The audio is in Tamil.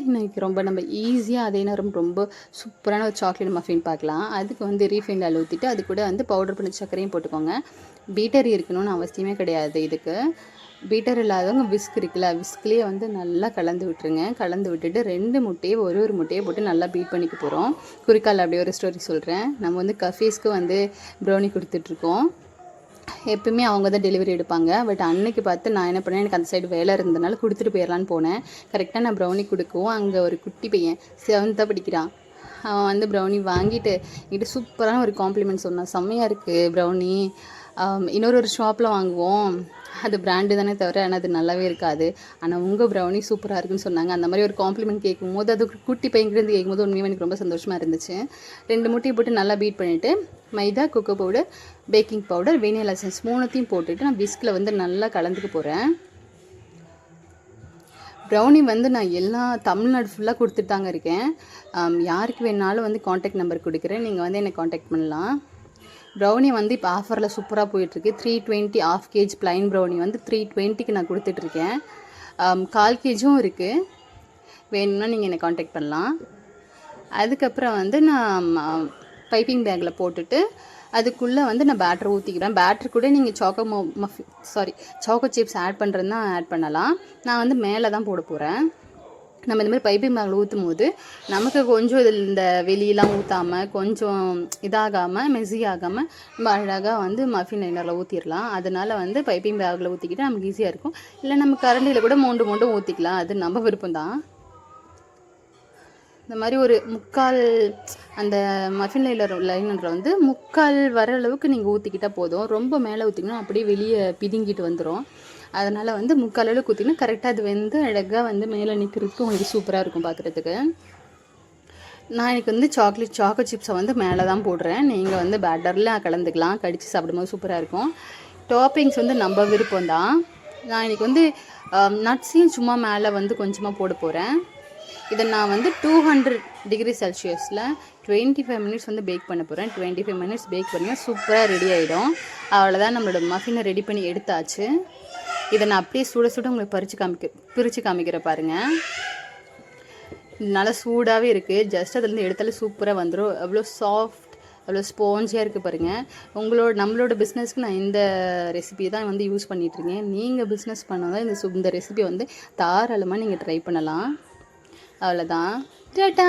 இன்னைக்கு ரொம்ப நம்ம ஈஸியாக அதே நேரம் ரொம்ப சூப்பரான ஒரு சாக்லேட் மஃபின் பார்க்கலாம். அதுக்கு வந்து ரீஃபைண்ட் அளவு ஊற்றிட்டு அது கூட வந்து பவுடர் பண்ணி சர்க்கரையும் போட்டுக்கோங்க. பீட்டர் இருக்கணும்னு அவசியமே கிடையாது இதுக்கு. பீட்டர் இல்லாதவங்க விஸ்க் இருக்குல்ல விஸ்க்லேயே வந்து நல்லா கலந்து விட்டுருங்க. கலந்து விட்டுட்டு ரெண்டு முட்டையை ஒரு ஒரு முட்டையை போட்டு நல்லா பீட் பண்ணிக்க போகிறோம் குறிக்கால் அப்படியே ஒரு ஸ்டோரி சொல்கிறேன் நம்ம வந்து கஃபீஸ்க்கு வந்து ப்ரௌனி கொடுத்துட்ருக்கோம் எப்பவுமே அவங்க தான் டெலிவரி எடுப்பாங்க. பட் அன்னைக்கு பார்த்து நான் என்ன பண்ணேன் எனக்கு அந்த சைடு வேலை இருந்ததுனால கொடுத்துட்டு போயிடலான்னு போனேன். கரெக்டாக நான் ப்ரௌனி கொடுக்கவும் அங்கே ஒரு குட்டி பையன் செவன்த்தாக படிக்கிறான் அவன் வந்து ப்ரௌனி வாங்கிட்டு என்கிட்ட சூப்பரான ஒரு காம்ப்ளிமெண்ட் சொன்னான். செம்மையாக இருக்குது ப்ரௌனி இன்னொரு ஒரு ஷாப்பில் வாங்குவோம். அது பிராண்டு தானே தவிர ஆனால் அது நல்லாவே இருக்காது. ஆனால் உங்கள் ப்ரௌனி சூப்பராக இருக்குன்னு சொன்னாங்க. அந்த மாதிரி ஒரு காம்ப்ளிமெண்ட் கேட்கும்போது அது குட்டி பையன்கிட்ட கேட்கும்போது உண்மையாக எனக்கு ரொம்ப சந்தோஷமாக இருந்துச்சு. ரெண்டு முட்டையை போட்டு நல்லா பீட் பண்ணிவிட்டு மைதா cocoa powder baking powder vanilla essence மூணுத்தையும் போட்டுட்டு நான் விஸ்கில் வந்து நல்லா கலந்துக்க போகிறேன் ப்ரௌனி வந்து நான் எல்லா தமிழ்நாடு ஃபுல்லாக கொடுத்துட்டு தாங்க இருக்கேன். யாருக்கு வேணாலும் வந்து காண்டாக்ட் நம்பர் கொடுக்குறேன். நீங்கள் வந்து என்னை காண்டாக்ட் பண்ணலாம். ப்ரௌனி வந்து இப்போ ஆஃபரில் சூப்பராக போயிட்டுருக்கு. Three twenty off cake plain brownie வந்து த்ரீ டுவெண்ட்டிக்கு நான் கொடுத்துட்ருக்கேன். கால் கேஜும் இருக்குது வேணும்னா நீங்கள் என்னை காண்டாக்ட் பண்ணலாம். அதுக்கப்புறம் வந்து நான் பைப்பிங் பேக்கில் போட்டுட்டு அதுக்குள்ளே வந்து நான் பேட்டர் ஊற்றிக்கிறேன் பேட்டர் கூட நீங்கள் சாக்கோ மோ மஃபி சாரி சாக்கோ சிப்ஸ் ஆட் பண்ணுறதுனா ஆட் பண்ணலாம். நான் வந்து மேலே தான் போட போகிறேன் நம்ம இந்த மாதிரி பைப்பிங் பேக்கில் ஊற்றும் போது நமக்கு கொஞ்சம் இதில் இந்த வெளியெல்லாம் ஊற்றாமல் கொஞ்சம் இதாகாமல் மெஸி ஆகாமல் நம்ம அழகாக வந்து மஃபின் லைனரில் ஊற்றிடலாம் அதனால் வந்து பைப்பிங் பேக்கில் ஊற்றிக்கிட்டு நமக்கு ஈஸியாக இருக்கும். இல்லை நம்ம கரண்டியில் கூட மோண்டு மோண்டும் ஊற்றிக்கலாம் அது நம்ம விருப்பம் தான் இந்த மாதிரி ஒரு முக்கால் அந்த மஃபின் லைனர் லைனரில் வந்து முக்கால் வர அளவுக்கு நீங்கள் ஊற்றிக்கிட்டால் போதும். ரொம்ப மேலே ஊற்றிங்கன்னா அப்படியே வெளியே பிதுங்கிட்டு வந்துடும் அதனால் வந்து முக்கால் அளவு ஊற்றினா கரெக்டாக அது வந்து அழகாக வந்து மேலே நிற்கிறதுக்கு உங்களுக்கு சூப்பராக இருக்கும் பார்க்குறதுக்கு நான் எனக்கு வந்து சாக்லேட் சாக்கோ சிப்ஸை வந்து மேலே தான் போடுறேன். நீங்கள் வந்து பேட்டரில் கலந்துக்கலாம். கடித்து சாப்பிடும்போது சூப்பராக இருக்கும். டாப்பிங்ஸ் வந்து நம்ம விருப்பம் தான். நான் இன்னைக்கு வந்து நட்ஸையும் சும்மா மேலே வந்து கொஞ்சமாக போட போகிறேன் இதை நான் வந்து டூ ஹண்ட்ரட் டிகிரி செல்சியஸில் டுவெண்ட்டி ஃபைவ் மினிட்ஸ் வந்து பேக் பண்ண போகிறேன் டுவெண்ட்டி ஃபைவ் மினிட்ஸ் பேக் பண்ணால் சூப்பராக ரெடி ஆகிடும் அவ்வளோதான் நம்மளோட மஃபினை ரெடி பண்ணி எடுத்தாச்சு. இதை நான் அப்படியே சுட சுட உங்களுக்கு பறித்து காமிக்க பிரித்து காமிக்கிற பாருங்கள் நல்லா சூடாகவே இருக்குது ஜஸ்ட் அதுலேருந்து எடுத்தாலே சூப்பராக வந்துடும் அவ்வளோ சாஃப்ட் அவ்வளோ ஸ்பாஞ்சியாக இருக்குது பாருங்கள் உங்களோட நம்மளோட பிஸ்னஸ்க்கு நான் இந்த ரெசிபி தான் வந்து யூஸ் பண்ணிகிட்ருக்கேன் நீங்கள் பிஸ்னஸ் பண்ணால் இந்த சு இந்த ரெசிபி வந்து தாராளமாக நீங்கள் ட்ரை பண்ணலாம். அவ்வளோதான். டாட்டா